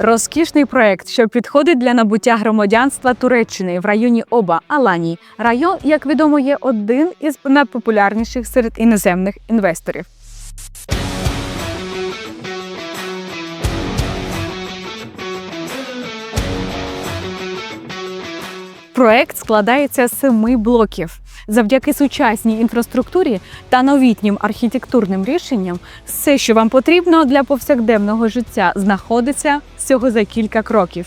Розкішний проект, що підходить для набуття громадянства Туреччини в районі Оба Аланії. Район, як відомо, є один із найпопулярніших серед іноземних інвесторів. Проект складається з семи блоків. Завдяки сучасній інфраструктурі та новітнім архітектурним рішенням, все, що вам потрібно для повсякденного життя, знаходиться всього за кілька кроків.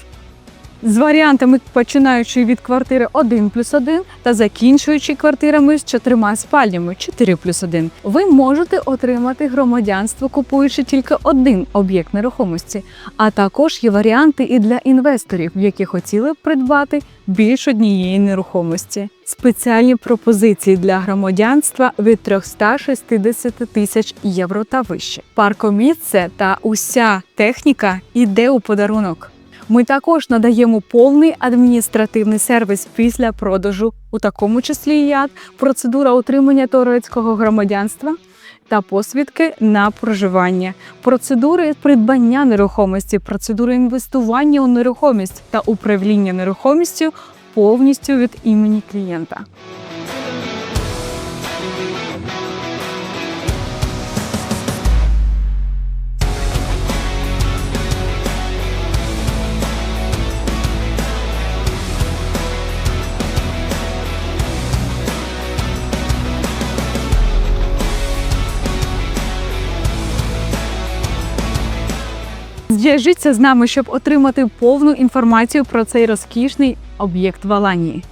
З варіантами, починаючи від квартири 1 плюс 1 та закінчуючи квартирами з чотирма спальнями 4 плюс 1, ви можете отримати громадянство, купуючи тільки один об'єкт нерухомості. А також є варіанти і для інвесторів, які хотіли б придбати більш однієї нерухомості. Спеціальні пропозиції для громадянства від 360 тисяч євро та вище. Паркомісце та уся техніка йде у подарунок. Ми також надаємо повний адміністративний сервіс після продажу, у такому числі як процедура отримання турецького громадянства та посвідки на проживання, процедури придбання нерухомості, процедури інвестування у нерухомість та управління нерухомістю повністю від імені клієнта. Зв'яжіться з нами, щоб отримати повну інформацію про цей розкішний об'єкт в Аланії.